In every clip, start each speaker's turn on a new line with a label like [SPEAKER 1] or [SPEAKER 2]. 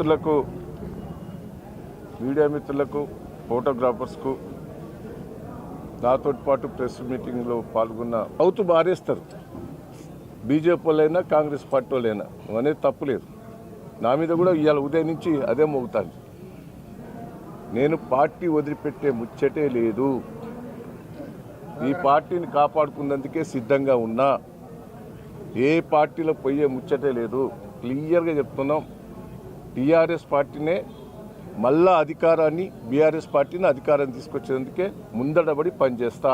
[SPEAKER 1] మిత్రులకు మీడియా మిత్రులకు ఫోటోగ్రాఫర్స్కు నాతో పాటు ప్రెస్ మీటింగ్లో పాల్గొన్న అవుతూ బారేస్తారు బీజేపీ వాళ్ళైనా కాంగ్రెస్ పార్టీ వాళ్ళైనా అనేది తప్పులేదు నా మీద కూడా ఇవాళ ఉదయం నుంచి అదే మోగుతాను నేను పార్టీ వదిలిపెట్టే ముచ్చటే లేదు. ఈ పార్టీని కాపాడుకున్నందుకే సిద్ధంగా ఉన్నా. ఏ పార్టీలో పోయే ముచ్చటే లేదు. క్లియర్గా చెప్తున్నాం. టీఆర్ఎస్ పార్టీనే మళ్ళా అధికారాన్ని బీఆర్ఎస్ పార్టీని అధికారం తీసుకొచ్చేందుకే ముందడబడి పనిచేస్తా.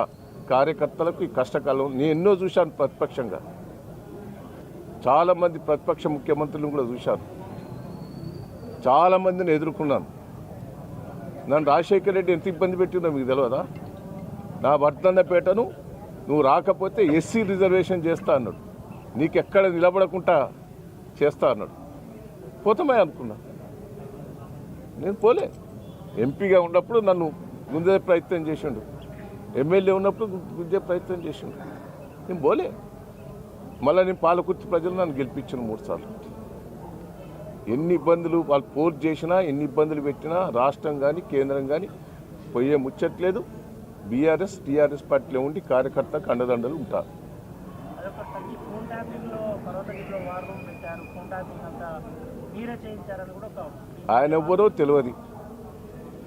[SPEAKER 1] కార్యకర్తలకు ఈ కష్టకాలం నేను ఎన్నో చూశాను ప్రతిపక్షంగా. చాలామంది ప్రతిపక్ష ముఖ్యమంత్రులను కూడా చూశాను. చాలామందిని ఎదుర్కొన్నాను. నన్ను రాజశేఖర రెడ్డి ఎంత ఇబ్బంది పెట్టిందో మీకు తెలియదా నా వర్ధన్నపేటను నువ్వు రాకపోతే ఎస్సీ రిజర్వేషన్ చేస్తా అన్నాడు. నీకెక్కడ నిలబడకుండా చేస్తా అన్నాడు. పోతామే అనుకున్నా. నేను పోలే. ఎంపీగా ఉన్నప్పుడు నన్ను గుంజే ప్రయత్నం చేసిండు. ఎమ్మెల్యే ఉన్నప్పుడు గుంజే ప్రయత్నం చేసిండు. నేను పోలే. మళ్ళీ నేను పాలకుర్తి ప్రజలు నన్ను గెలిపించిన మూడు సార్లు. ఎన్ని ఇబ్బందులు వాళ్ళు పోర్ చేసినా ఎన్ని ఇబ్బందులు పెట్టినా రాష్ట్రం కానీ కేంద్రం కానీ పోయే ముచ్చట్లేదు. బీఆర్ఎస్ టీఆర్ఎస్ పార్టీలో ఉండి కార్యకర్త కండదండలు ఉంటారు. ఆయన ఎవ్వరో తెలియదు.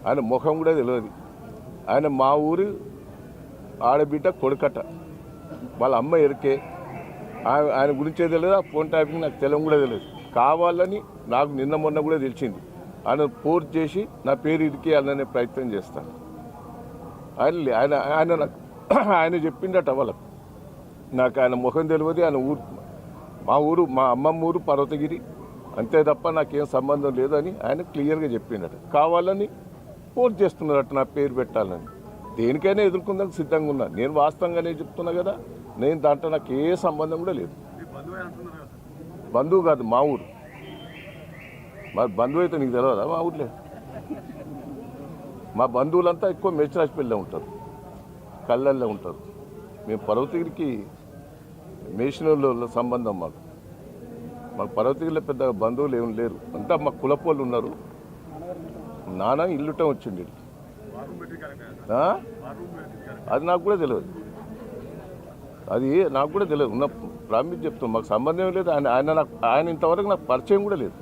[SPEAKER 1] ఆయన ముఖం కూడా తెలియదు. ఆయన మా ఊరు ఆడబిడ్డ కొడుకట. వాళ్ళ అమ్మ ఎరికే. ఆయన ఆయన గురించే తెలియదు? ఆ ఫోన్ ట్యాపింగ్ నాకు తెలియదు కూడా తెలియదు. కావాలని నాకు నిన్న మొన్న కూడా తెలిసింది. ఆయన పోర్ చేసి నా పేరు ఇరికేయాలనే ప్రయత్నం చేస్తాను. ఆయన ఆయన ఆయన నాకు ఆయన చెప్పిండట వాళ్ళకు. నాకు ఆయన ముఖం తెలియదు ఆయన ఊరు మా ఊరు మా అమ్మమ్మ ఊరు పర్వతగిరి. అంతే తప్ప నాకేం సంబంధం లేదని ఆయన క్లియర్గా చెప్పిండట కావాలని పోర్ట్ చేస్తున్నారట నా పేరు పెట్టాలని. దేనికైనా ఎదుర్కొందానికి సిద్ధంగా ఉన్నా. నేను వాస్తవంగానే చెప్తున్నా కదా నేను దాంట్లో నాకు ఏ సంబంధం కూడా లేదు. బంధువు కాదు మా ఊరు. మా బంధువు అయితే నీకు తెలియదా మా ఊర్లే. మా బంధువులంతా ఎక్కువ మేచరాజపల్లిలో ఉంటారు. కళ్ళల్లో ఉంటారు. మేము పర్వతగిరికి మేషనోళ్ళ సంబంధం మాకు. మాకు పర్వతగిరిలో పెద్ద బంధువులు ఏమి లేరు. అంతా మా కులపోళ్ళు ఉన్నారు. నాన్న ఇల్లుటం వచ్చిండి అది నాకు కూడా తెలియదు. అది నాకు కూడా తెలియదు. ఉన్న ప్రామిస్ చెప్తాం మాకు సంబంధం లేదు. ఆయన ఆయన నాకు ఆయన ఇంతవరకు నాకు పరిచయం కూడా లేదు.